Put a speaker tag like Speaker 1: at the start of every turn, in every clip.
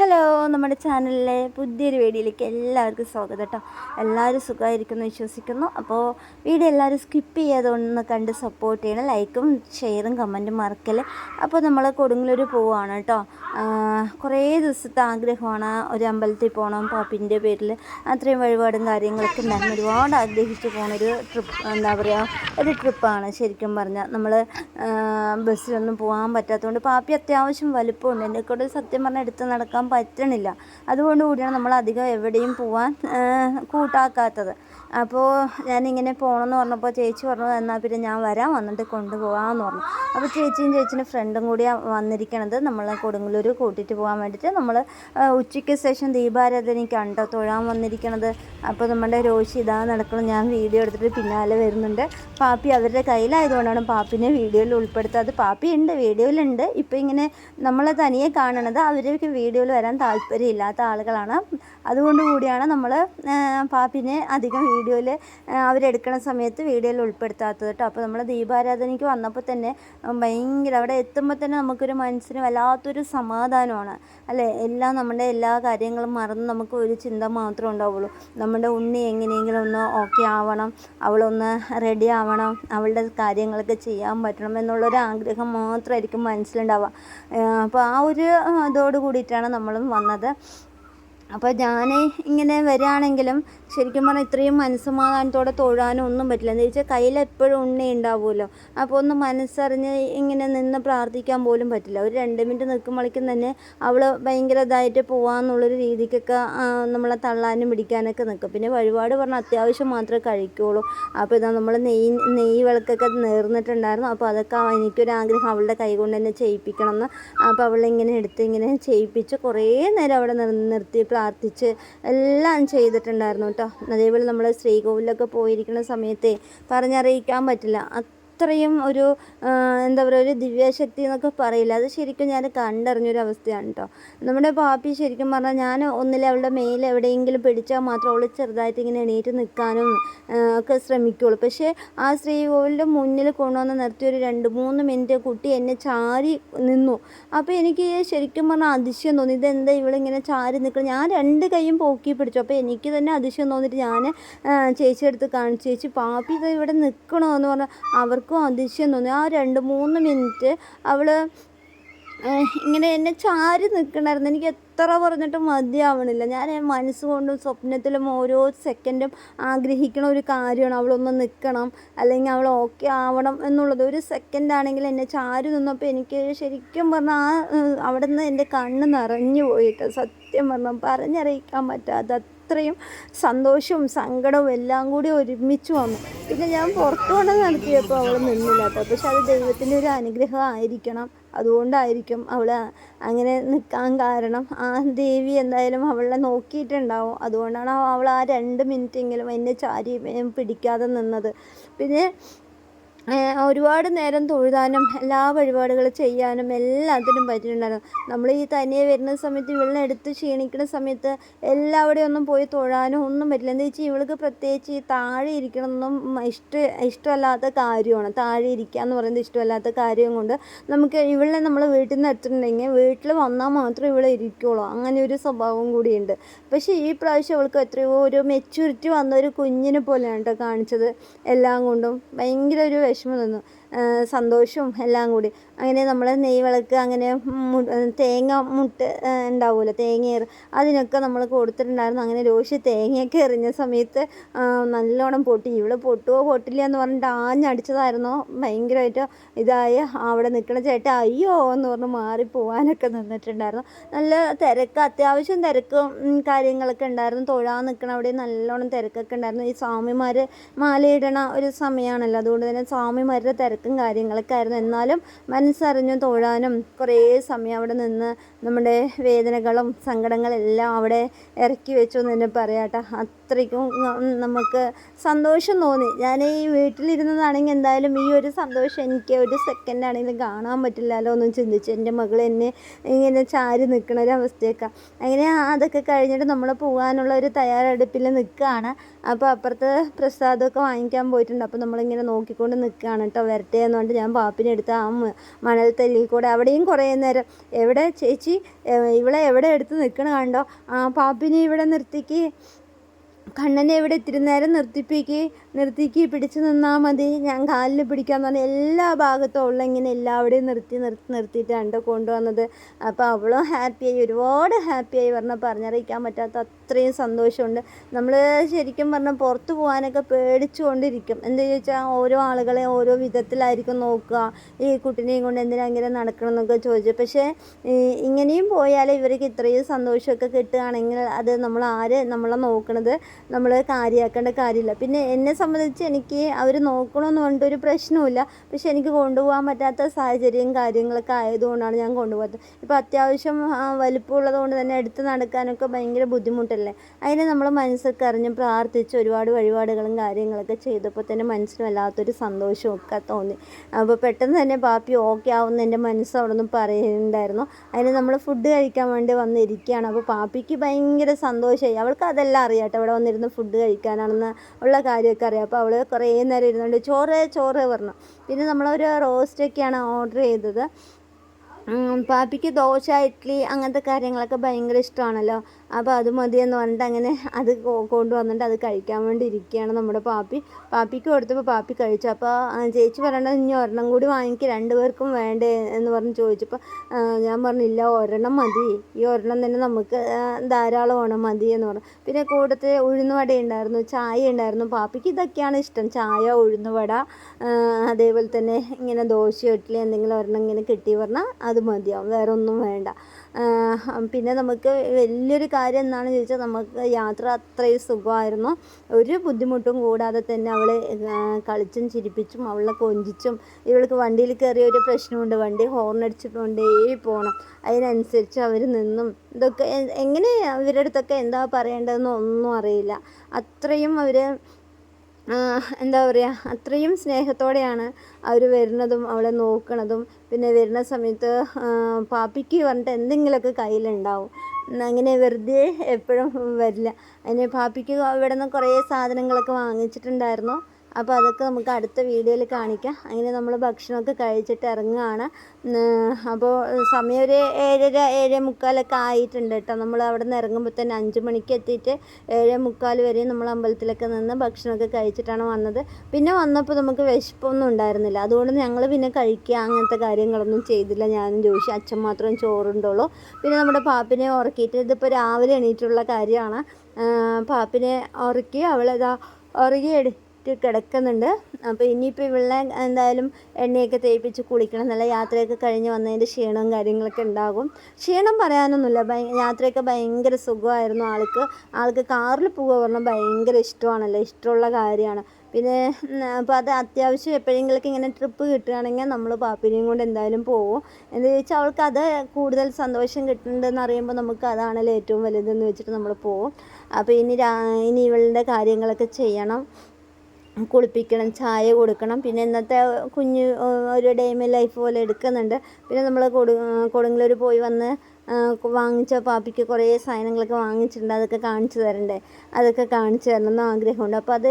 Speaker 1: Hello നമ്മുടെ ചാനലിലെ പുതിയൊരു വീഡിയോയിലേക്ക് എല്ലാവർക്കും സ്വാഗതം കേട്ടോ. എല്ലാവരും സുഖമായിരിക്കുന്നു വിശ്വസിക്കുന്നു. അപ്പോൾ വീഡിയോ എല്ലാവരും സ്കിപ്പ് ചെയ്യാതെ ഒന്ന് കണ്ട് സപ്പോർട്ട് ചെയ്യണം ലൈക്കും ഷെയറും കമന്റും മറക്കൽ അപ്പോൾ നമ്മൾ കൊടുങ്ങലൂർ പോവുകയാണ് കേട്ടോ. കുറേ ദിവസത്തെ ആഗ്രഹമാണ് ഒരു അമ്പലത്തിൽ പോകണം പാപ്പിന്റെ പേരിൽ അത്രയും വഴിപാടും കാര്യങ്ങളൊക്കെ ഉണ്ടായിരുന്നു. ഒരുപാട് ആഗ്രഹിച്ച് പോകുന്നൊരു ട്രിപ്പ് എന്താ പറയുക ഒരു ട്രിപ്പാണ് ശരിക്കും പറഞ്ഞാൽ നമ്മൾ ബസ്സിലൊന്നും പോകാൻ പറ്റാത്തതുകൊണ്ട് പാപ്പി അത്യാവശ്യം വലുപ്പമുണ്ട്. എന്നെ കൂടെ സത്യം പറഞ്ഞാൽ എടുത്ത് നടക്കാൻ പറ്റണില്ല. അതുകൊണ്ട് കൂടിയാണ് നമ്മൾ അധികം എവിടെയും പോവാൻ കൂട്ടാക്കാത്തത്. അപ്പോൾ ഞാനിങ്ങനെ പോകണമെന്ന് പറഞ്ഞപ്പോൾ ചേച്ചി പറഞ്ഞു എന്നാൽ പിന്നെ ഞാൻ വരാം വന്നിട്ട് കൊണ്ടുപോകാമെന്ന് പറഞ്ഞു. അപ്പോൾ ചേച്ചിയും ചേച്ചിന്റെ ഫ്രണ്ടും കൂടി വന്നിരിക്കണത് നമ്മളെ കൊടുങ്ങല്ലൂർ കൂട്ടിയിട്ട് പോകാൻ വേണ്ടിയിട്ട് നമ്മൾ ഉച്ചയ്ക്ക് ശേഷം കണ്ടോ തൊഴാൻ വന്നിരിക്കണത്. അപ്പോൾ നമ്മുടെ രോഷി ഇതാ നടക്കണം ഞാൻ വീഡിയോ എടുത്തിട്ട് പിന്നാലെ വരുന്നുണ്ട്. പാപ്പി അവരുടെ കയ്യിലായതുകൊണ്ടാണ് പാപ്പിനെ വീഡിയോയിൽ ഉൾപ്പെടുത്താത് പാപ്പി ഉണ്ട് വീഡിയോയിലുണ്ട്. ഇപ്പോൾ ഇങ്ങനെ നമ്മളെ തനിയെ കാണണത് അവർക്ക് വീഡിയോയിൽ വരാൻ താല്പര്യമില്ലാത്ത ആളുകളാണ്. അതുകൊണ്ട് കൂടിയാണ് നമ്മൾ പാപ്പിനെ അധികം വീഡിയോയിൽ അവരെടുക്കണ സമയത്ത് വീഡിയോയിൽ ഉൾപ്പെടുത്താത്തത് കേട്ടോ. അപ്പോൾ നമ്മൾ ദീപാരാധനയ്ക്ക് വന്നപ്പോൾ തന്നെ ഭയങ്കര അവിടെ എത്തുമ്പോൾ തന്നെ നമുക്കൊരു മനസ്സിന് വല്ലാത്തൊരു സമാധാനമാണ്. അല്ലേ? എല്ലാം നമ്മുടെ എല്ലാ കാര്യങ്ങളും മറന്ന് നമുക്ക് ഒരു ചിന്ത മാത്രമേ ഉണ്ടാവുള്ളൂ. നമ്മുടെ ഉണ്ണി എങ്ങനെയെങ്കിലും ഒന്ന് ഓക്കെ ആവണം അവളൊന്ന് റെഡി ആവണം അവളുടെ കാര്യങ്ങളൊക്കെ ചെയ്യാൻ പറ്റണം എന്നുള്ളൊരു ആഗ്രഹം മാത്രമായിരിക്കും മനസ്സിലുണ്ടാവുക. അപ്പോൾ ആ ഒരു ഇതോട് കൂടിയിട്ടാണ് നമ്മളും വന്നത്. അപ്പോൾ ഞാൻ ഇങ്ങനെ വരികയാണെങ്കിലും ശരിക്കും പറഞ്ഞാൽ ഇത്രയും മനസ്സമാധാനത്തോടെ തൊഴാനും ഒന്നും പറ്റില്ല. എന്ന് വെച്ചാൽ കയ്യിൽ എപ്പോഴും ഉണ്ണി ഉണ്ടാവുമല്ലോ. അപ്പോൾ ഒന്ന് മനസ്സറിഞ്ഞ് ഇങ്ങനെ നിന്ന് പ്രാർത്ഥിക്കാൻ പോലും പറ്റില്ല. ഒരു രണ്ട് മിനിറ്റ് നിൽക്കുമ്പോഴേക്കും തന്നെ അവൾ ഭയങ്കര ഇതായിട്ട് പോകാമെന്നുള്ളൊരു രീതിക്കൊക്കെ നമ്മളെ തള്ളാനും പിടിക്കാനൊക്കെ നിൽക്കും പിന്നെ വഴിപാട് പറഞ്ഞാൽ അത്യാവശ്യം മാത്രമേ കഴിക്കുകയുള്ളൂ അപ്പോൾ ഇതാ നമ്മൾ നെയ് നെയ് വിളക്കൊക്കെ നേർന്നിട്ടുണ്ടായിരുന്നു. അപ്പോൾ അതൊക്കെ എനിക്കൊരാഗ്രഹം അവളുടെ കൈ കൊണ്ട് തന്നെ ചെയ്യിപ്പിക്കണം എന്ന് അപ്പോൾ അവളിങ്ങനെ എടുത്ത് ഇങ്ങനെ ചെയ്യിപ്പിച്ച് കുറേ നേരം അവിടെ നിർത്തി പ്രാർത്ഥിച്ച് എല്ലാം ചെയ്തിട്ടുണ്ടായിരുന്നു കേട്ടോ. അതേപോലെ നമ്മൾ ശ്രീകോവിലൊക്കെ പോയിരിക്കുന്ന സമയത്തെ പറഞ്ഞറിയിക്കാൻ പറ്റില്ല. അത്രയും ഒരു എന്താ പറയുക ഒരു ദിവ്യശക്തി എന്നൊക്കെ പറയില്ല. അത് ശരിക്കും ഞാൻ കണ്ടറിഞ്ഞൊരു അവസ്ഥയാണ് കേട്ടോ നമ്മുടെ പാപ്പി ശരിക്കും പറഞ്ഞാൽ ഞാൻ ഒന്നിലെ അവളുടെ മേലെ എവിടെയെങ്കിലും പിടിച്ചാൽ മാത്രം അവൾ ചെറുതായിട്ട് ഇങ്ങനെ എണീറ്റ് നിൽക്കാനും ഒക്കെ ശ്രമിക്കുകയുള്ളൂ പക്ഷേ ആ സ്ത്രീ ശ്രീകോവിലിന്റെ മുന്നിൽ കൊണ്ടുവന്ന് നിർത്തി ഒരു രണ്ട് മൂന്ന് മിനിറ്റ് കുട്ടി എന്നെ ചാരി നിന്നു. അപ്പോൾ എനിക്ക് ശരിക്കും പറഞ്ഞാൽ അതിശയം തോന്നി. ഇതെന്താ ഇവളിങ്ങനെ ചാരി നിൽക്കണം? ഞാൻ രണ്ട് കൈയും പോക്കി പിടിച്ചു. അപ്പോൾ എനിക്ക് തന്നെ അതിശയം തോന്നിയിട്ട് ഞാൻ ചേച്ചിയെടുത്ത് കാണിച്ചു. ചേച്ചി പാപ്പി ഇത് ഇവിടെ നിൽക്കണോ? എന്ന് പറഞ്ഞാൽ അവർക്ക് ആർക്കും അതിശയം തോന്നി ആ രണ്ട് മൂന്ന് മിനിറ്റ് അവൾ ഇങ്ങനെ എന്നെ ചാരി നിൽക്കണമായിരുന്നു എനിക്ക് എത്ര പറഞ്ഞിട്ടും മതിയാവണില്ല. ഞാൻ മനസ്സുകൊണ്ടും സ്വപ്നത്തിലും ഓരോ സെക്കൻഡും ആഗ്രഹിക്കണ ഒരു കാര്യമാണ്. അവളൊന്ന് നിൽക്കണം അല്ലെങ്കിൽ അവൾ ഓക്കെ ആവണം എന്നുള്ളത്. ഒരു സെക്കൻഡ് ആണെങ്കിൽ എന്നെ ചാരി നിന്നപ്പോൾ എനിക്ക് ശരിക്കും പറഞ്ഞാൽ ആ അവിടെ നിന്ന് എന്റെ കണ്ണ് നിറഞ്ഞു പോയിട്ട് സത്യം പറഞ്ഞാൽ പറഞ്ഞറിയിക്കാൻ പറ്റാത്ത അത്രയും സന്തോഷവും സങ്കടവും എല്ലാം കൂടി ഒരുമിച്ച് വന്നു. പിന്നെ ഞാൻ പുറത്തു കൊണ്ട് നടത്തിയപ്പോൾ അവൾ നിന്നില്ല പക്ഷെ അത് ദൈവത്തിന്റെ ഒരു അനുഗ്രഹം ആയിരിക്കണം. അതുകൊണ്ടായിരിക്കും അവൾ അങ്ങനെ നിൽക്കാൻ കാരണം. ആ ദേവി എന്തായാലും അവളെ നോക്കിയിട്ടുണ്ടാവും. അതുകൊണ്ടാണ് അവൾ ആ രണ്ട് മിനിറ്റെങ്കിലും എന്നെ ചാരി പിടിക്കാതെ നിന്നത്. പിന്നെ ഒരുപാട് നേരം തൊഴുതാനും എല്ലാ വഴിപാടുകളും ചെയ്യാനും എല്ലാത്തിനും പറ്റിയിട്ടുണ്ടായിരുന്നു. നമ്മൾ ഈ തനിയെ വരുന്ന സമയത്ത് ഇവളിനെ എടുത്ത് ക്ഷീണിക്കുന്ന സമയത്ത് എല്ലാവിടെയും ഒന്നും പോയി തൊഴാനും ഒന്നും പറ്റില്ല. എന്താ വെച്ചാൽ ഇവൾക്ക് പ്രത്യേകിച്ച് ഈ താഴെ ഇരിക്കണമെന്നും ഇഷ്ട ഇഷ്ടമല്ലാത്ത കാര്യമാണ്. താഴെ ഇരിക്കുക എന്ന് പറയുന്നത് ഇഷ്ടമല്ലാത്ത കാര്യം കൊണ്ട് നമുക്ക് ഇവളെ നമ്മൾ വീട്ടിൽ നിന്ന് എടുത്തിട്ടുണ്ടെങ്കിൽ വീട്ടിൽ വന്നാൽ മാത്രം ഇവളെ ഇരിക്കുള്ളൂ. അങ്ങനെ ഒരു സ്വഭാവം കൂടിയുണ്ട്. പക്ഷേ ഈ പ്രാവശ്യം അവൾക്ക് എത്രയോ ഒരു മെച്യൂരിറ്റി വന്ന ഒരു കുഞ്ഞിനെ പോലെയാണ് കേട്ടോ കാണിച്ചത്. എല്ലാം കൊണ്ടും ഭയങ്കര ഒരു വിഷമം തന്നു സന്തോഷവും എല്ലാം കൂടി. അങ്ങനെ നമ്മൾ നെയ് വിളക്ക് അങ്ങനെ തേങ്ങ മുട്ട് ഉണ്ടാവുമല്ലോ തേങ്ങ അതിനൊക്കെ നമ്മൾ കൊടുത്തിട്ടുണ്ടായിരുന്നു. അങ്ങനെ രോഷി തേങ്ങയൊക്കെ എറിഞ്ഞ സമയത്ത് നല്ലോണം പൊട്ടി. ഇവിടെ പൊട്ടുവോ പൊട്ടില്ല എന്ന് പറഞ്ഞിട്ട് ആഞ്ഞടിച്ചതായിരുന്നോ ഭയങ്കരമായിട്ട് ഇതായി അവിടെ നിൽക്കണ ചേട്ടാ അയ്യോ എന്ന് പറഞ്ഞ് മാറി പോകാനൊക്കെ നിന്നിട്ടുണ്ടായിരുന്നു. നല്ല തിരക്ക് അത്യാവശ്യം തിരക്കും കാര്യങ്ങളൊക്കെ ഉണ്ടായിരുന്നു. തൊഴാൻ നിൽക്കണ അവിടെ നല്ലോണം തിരക്കൊക്കെ ഉണ്ടായിരുന്നു. ഈ സ്വാമിമാർ മാലയിടണ ഒരു സമയമാണല്ലോ അതുകൊണ്ട് തന്നെ സ്വാമിമാരുടെ തിരക്ക് തിരക്കും കാര്യങ്ങളൊക്കെ ആയിരുന്നു. എന്നാലും മനസ്സറിഞ്ഞു തോഴാനും കുറേ സമയം അവിടെ നിന്ന് നമ്മുടെ വേദനകളും സങ്കടങ്ങളെല്ലാം അവിടെ ഇറക്കി വെച്ചു എന്ന് തന്നെ പറയാട്ടോ അത്രയ്ക്കും നമുക്ക് സന്തോഷം തോന്നി. ഞാൻ ഈ വീട്ടിലിരുന്നതാണെങ്കിൽ എന്തായാലും ഈ ഒരു സന്തോഷം എനിക്ക് ഒരു സെക്കൻഡ് ആണെങ്കിലും കാണാൻ പറ്റില്ലല്ലോ എന്ന് ചിന്തിച്ചു എന്റെ മകൾ എന്നെ ഇങ്ങനെ ചാരി നിൽക്കണ ഒരു അവസ്ഥയൊക്കെ. അങ്ങനെ അതൊക്കെ കഴിഞ്ഞിട്ട് നമ്മൾ പോകാനുള്ള ഒരു തയ്യാറെടുപ്പിൽ നിൽക്കുകയാണ്. അപ്പോൾ അപ്പുറത്ത് പ്രസാദമൊക്കെ വാങ്ങിക്കാൻ പോയിട്ടുണ്ട്. അപ്പോൾ നമ്മളിങ്ങനെ നോക്കിക്കൊണ്ട് നിൽക്കുകയാണ് കേട്ടോ വരട്ടെ. എന്ന് പറഞ്ഞ് ഞാൻ പാപ്പിനെ എടുത്ത് ആ മണൽത്തല്ലിൽ കൂടെ അവിടെയും കുറേ നേരം. എവിടെ ചേച്ചി? ഇവളെ എവിടെ എടുത്ത് നിൽക്കണ കണ്ടോ? ആ പാപ്പിനെ ഇവിടെ നിർത്തിക്ക്. കണ്ണനെ ഇവിടെ ഇത്തിരി നേരം നിർത്തിപ്പിക്ക്. നിർത്തിക്ക് പിടിച്ചു നിന്നാൽ മതി. ഞാൻ കാലിൽ പിടിക്കാമെന്ന് പറഞ്ഞാൽ എല്ലാ ഭാഗത്തും ഉള്ള ഇങ്ങനെ എല്ലാവിടെയും നിർത്തി നിർത്തി നിർത്തിയിട്ടാണ് കൊണ്ടുവന്നത്. അപ്പോൾ അവളും ഹാപ്പിയായി ഒരുപാട് ഹാപ്പിയായി പറഞ്ഞാൽ പറഞ്ഞറിയിക്കാൻ പറ്റാത്ത അത്രയും സന്തോഷമുണ്ട്. നമ്മൾ ശരിക്കും പറഞ്ഞാൽ പുറത്ത് പോകാനൊക്കെ പേടിച്ചുകൊണ്ടിരിക്കും. എന്താ ചോദിച്ചാൽ ഓരോ ആളുകളെ ഓരോ വിധത്തിലായിരിക്കും നോക്കുക. ഈ കുട്ടിനെയും കൊണ്ട് എന്തിനാ ഇങ്ങനെ നടക്കണം എന്നൊക്കെ ചോദിച്ചു. പക്ഷേ ഇങ്ങനെയും പോയാൽ ഇവർക്ക് ഇത്രയും സന്തോഷമൊക്കെ കിട്ടുകയാണെങ്കിൽ അത് നമ്മൾ ആര് നമ്മളെ നോക്കണത് നമ്മൾ കാര്യമാക്കേണ്ട കാര്യമില്ല. പിന്നെ എന്നെ സംബന്ധിച്ച് എനിക്ക് അവർ നോക്കണമെന്ന് പറഞ്ഞിട്ട് ഒരു പ്രശ്നവുമില്ല. പക്ഷെ എനിക്ക് കൊണ്ടുപോകാൻ പറ്റാത്ത സാഹചര്യം കാര്യങ്ങളൊക്കെ ആയതുകൊണ്ടാണ് ഞാൻ കൊണ്ടുപോകാത്തത്. ഇപ്പോൾ അത്യാവശ്യം വലിപ്പമുള്ളത് കൊണ്ട് തന്നെ എടുത്ത് നടക്കാനൊക്കെ ഭയങ്കര ബുദ്ധിമുട്ടല്ലേ? അതിന് നമ്മൾ മനസ്സൊക്കെ അറിഞ്ഞ് പ്രാർത്ഥിച്ച് ഒരുപാട് വഴിപാടുകളും കാര്യങ്ങളൊക്കെ ചെയ്തപ്പോൾ തന്നെ മനസ്സിന് വല്ലാത്തൊരു സന്തോഷവും ഒക്കെ തോന്നി. അപ്പോൾ പെട്ടെന്ന് തന്നെ പാപ്പി ഓക്കെ ആവുമെന്ന് എന്റെ മനസ്സ് അവിടെ നിന്ന് പറയുന്നുണ്ടായിരുന്നു. അതിന് നമ്മൾ ഫുഡ് കഴിക്കാൻ വേണ്ടി വന്നിരിക്കുകയാണ്. അപ്പോൾ പാപ്പിക്ക് ഭയങ്കര സന്തോഷമായി. അവൾക്ക് അതെല്ലാം അറിയാം കേട്ടോ. അവിടെ വന്നിരുന്ന് ഫുഡ് കഴിക്കാനാണെന്ന് ഉള്ള കാര്യമൊക്കെ അറിയാം. അപ്പോൾ അവൾ കുറേ നേരം ഇരുന്നുകൊണ്ട് ചോറ് ചോറ് പറഞ്ഞു. പിന്നെ നമ്മളൊരു റോസ്റ്റൊക്കെയാണ് ഓർഡർ ചെയ്തത്. പാപ്പിക്ക് ദോശ ഇഡ്ഡലി അങ്ങനത്തെ കാര്യങ്ങളൊക്കെ ഭയങ്കര ഇഷ്ടമാണല്ലോ. അപ്പോൾ അത് മതിയെന്ന് പറഞ്ഞിട്ട് അങ്ങനെ അത് കൊണ്ടുവന്നിട്ട് അത് കഴിക്കാൻ വേണ്ടി ഇരിക്കുകയാണ് നമ്മുടെ പാപ്പി. പാപ്പിക്ക് കൊടുത്തപ്പോൾ പാപ്പി കഴിച്ചു. അപ്പോൾ ചേച്ചി പറയണത് ഇനി ഒരെണ്ണം കൂടി വാങ്ങിക്ക് രണ്ട് പേർക്കും വേണ്ടേ എന്ന് പറഞ്ഞ് ചോദിച്ചപ്പോൾ ഞാൻ പറഞ്ഞില്ല ഒരെണ്ണം മതി. ഈ ഒരെണ്ണം തന്നെ നമുക്ക് ധാരാളം ഓണം മതി എന്ന് പറഞ്ഞു. പിന്നെ കൂടത്തെ ഉഴുന്നുവട ഉണ്ടായിരുന്നു ചായ ഉണ്ടായിരുന്നു. പാപ്പിക്ക് ഇതൊക്കെയാണ് ഇഷ്ടം. ചായ ഉഴുന്നുവട വട അതേപോലെ തന്നെ ഇങ്ങനെ ദോശ ഇഡ്ഡലി എന്തെങ്കിലും ഒരെണ്ണം ഇങ്ങനെ കിട്ടി പറഞ്ഞാൽ അത് മതിയാവും. വേറെ ഒന്നും വേണ്ട. പിന്നെ നമുക്ക് വലിയൊരു കാര്യം എന്താണെന്ന് ചോദിച്ചാൽ നമുക്ക് യാത്ര അത്രയും സുഖമായിരുന്നു. ഒരു ബുദ്ധിമുട്ടും കൂടാതെ തന്നെ അവളെ കളിച്ചും ചിരിപ്പിച്ചും അവളെ കൊഞ്ചിച്ചും ഇവൾക്ക് വണ്ടിയിൽ കയറിയ ഒരു പ്രശ്നമുണ്ട്. വണ്ടി ഹോൺ അടിച്ചിട്ടുണ്ടേ പോകണം അതിനനുസരിച്ച് അവർ നിന്നും ഇതൊക്കെ എങ്ങനെ അവരുടെ അടുത്തൊക്കെ എന്താ പറയേണ്ടതെന്ന് ഒന്നും അറിയില്ല. അത്രയും അവർ എന്താ പറയുക അത്രയും സ്നേഹത്തോടെയാണ് അവർ വരുന്നതും അവളെ നോക്കണതും. പിന്നെ വരുന്ന സമയത്ത് പാപ്പിക്ക് പറഞ്ഞിട്ട് എന്തെങ്കിലുമൊക്കെ കയ്യിലുണ്ടാവും. അങ്ങനെ വെറുതെ എപ്പോഴും വരില്ല. അതിന് പാപ്പിക്ക് ഇവിടെ നിന്ന് കുറേ സാധനങ്ങളൊക്കെ വാങ്ങിച്ചിട്ടുണ്ടായിരുന്നു. അപ്പോൾ അതൊക്കെ നമുക്ക് അടുത്ത വീഡിയോയിൽ കാണിക്കാം. അങ്ങനെ നമ്മൾ ഭക്ഷണമൊക്കെ കഴിച്ചിട്ട് ഇറങ്ങുകയാണ്. അപ്പോൾ സമയം ഒരു ഏഴര ഏഴേ മുക്കാലൊക്കെ ആയിട്ടുണ്ട് കേട്ടോ. നമ്മൾ അവിടെ നിന്ന് ഇറങ്ങുമ്പോൾ തന്നെ അഞ്ച് മണിക്ക് എത്തിയിട്ട് ഏഴേ മുക്കാൽ വരെ നമ്മൾ അമ്പലത്തിലൊക്കെ നിന്ന് ഭക്ഷണമൊക്കെ കഴിച്ചിട്ടാണ് വന്നത്. പിന്നെ വന്നപ്പോൾ നമുക്ക് വിശപ്പൊന്നും ഉണ്ടായിരുന്നില്ല. അതുകൊണ്ട് ഞങ്ങൾ പിന്നെ കഴിക്കുക അങ്ങനത്തെ കാര്യങ്ങളൊന്നും ചെയ്തില്ല. ഞാനും ജോഷി അച്ഛൻ മാത്രം ചോറുണ്ടുള്ളൂ പിന്നെ നമ്മുടെ പാപ്പിനെ ഉറക്കിയിട്ട് ഇതിപ്പോൾ രാവിലെ എണീറ്റുള്ള കാര്യമാണ്. പാപ്പിനെ ഉറക്കി അവളെതാ ഉറങ്ങിയെടു. കിടക്കുന്നുണ്ട്. അപ്പോൾ ഇനിയിപ്പോൾ ഇവളെ എന്തായാലും എണ്ണയൊക്കെ തേപ്പിച്ച് കുളിക്കണം. നല്ല യാത്രയൊക്കെ കഴിഞ്ഞ് വന്നതിന്റെ ക്ഷീണവും കാര്യങ്ങളൊക്കെ ഉണ്ടാകും. ക്ഷീണം പറയാനൊന്നുമില്ല. യാത്രയൊക്കെ ഭയങ്കര സുഖമായിരുന്നു ആൾക്ക്. ആൾക്ക് കാറിൽ പോകുക പറഞ്ഞാൽ ഭയങ്കര ഇഷ്ടമാണല്ലോ. ഇഷ്ടമുള്ള കാര്യമാണ്. പിന്നെ അപ്പോൾ അത് അത്യാവശ്യം എപ്പോഴെങ്കിലൊക്കെ ഇങ്ങനെ ട്രിപ്പ് കിട്ടുകയാണെങ്കിൽ നമ്മൾ പാപ്പിനെയും കൊണ്ട് എന്തായാലും പോകും. എന്ന് ചോദിച്ചാൽ അവൾക്ക് അത് കൂടുതൽ സന്തോഷം കിട്ടുന്നുണ്ടെന്ന് അറിയുമ്പോൾ നമുക്ക് അതാണല്ലോ ഏറ്റവും വലുതെന്ന് വെച്ചിട്ട് നമ്മൾ പോകും. അപ്പോൾ ഇനി ഇനി ഇവളുടെ കാര്യങ്ങളൊക്കെ ചെയ്യണം. കുളിപ്പിക്കണം ചായ കൊടുക്കണം. പിന്നെ ഇന്നത്തെ കുഞ്ഞ് ഒരു ഡേ ലൈഫ് പോലെ എടുക്കുന്നുണ്ട്. പിന്നെ നമ്മൾ കൊടു കൊടുങ്ങല്ലൂർ പോയി വന്ന് വാങ്ങിച്ച പാപ്പിക്ക് കുറേ സാധനങ്ങളൊക്കെ വാങ്ങിച്ചിട്ടുണ്ട്. അതൊക്കെ കാണിച്ചു തരണ്ടേ? അതൊക്കെ കാണിച്ചു തരണം എന്ന് ആഗ്രഹമുണ്ട്. അപ്പോൾ അത്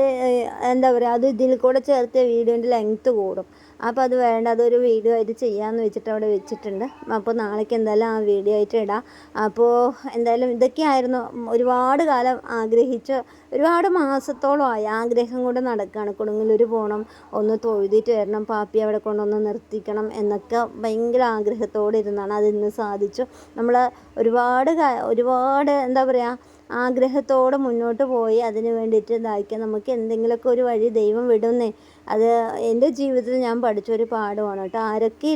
Speaker 1: എന്താ പറയുക അത് ഇതിൽ കൂടെ ചേർത്ത് വീഡിയോന്റെ ലെങ്ത്ത് കൂടും. അപ്പോൾ അത് വേണ്ട അതൊരു വീഡിയോ ആയിട്ട് ചെയ്യാമെന്ന് വെച്ചിട്ട് അവിടെ വെച്ചിട്ടുണ്ട്. അപ്പോൾ നാളേക്ക് എന്തായാലും ആ വീഡിയോ ആയിട്ട് ഇടാം. അപ്പോൾ എന്തായാലും ഇതൊക്കെയായിരുന്നു. ഒരുപാട് കാലം ആഗ്രഹിച്ച ഒരുപാട് മാസത്തോളമായി ആഗ്രഹം കൊണ്ട് നടക്കുകയാണ് കൊടുങ്ങല്ലൂർ പോകണം ഒന്ന് തൊഴുതിട്ട് വരണം പാപ്പി അവിടെ കൊണ്ടൊന്ന് നിർത്തിക്കണം എന്നൊക്കെ ഭയങ്കര ആഗ്രഹത്തോടെ ഇരുന്നാണ്. അത് ഇന്ന് സാധിച്ചു. നമ്മൾ ഒരുപാട് ഒരുപാട് എന്താ പറയുക ആഗ്രഹത്തോടെ മുന്നോട്ട് പോയി. അതിന് വേണ്ടിയിട്ട് ഇതാക്കിയാൽ നമുക്ക് എന്തെങ്കിലുമൊക്കെ ഒരു വഴി ദൈവം വിടുന്നേ. അത് എന്റെ ജീവിതത്തിൽ ഞാൻ പഠിച്ചൊരു പാഠമാണ് കേട്ടോ. ആരൊക്കെ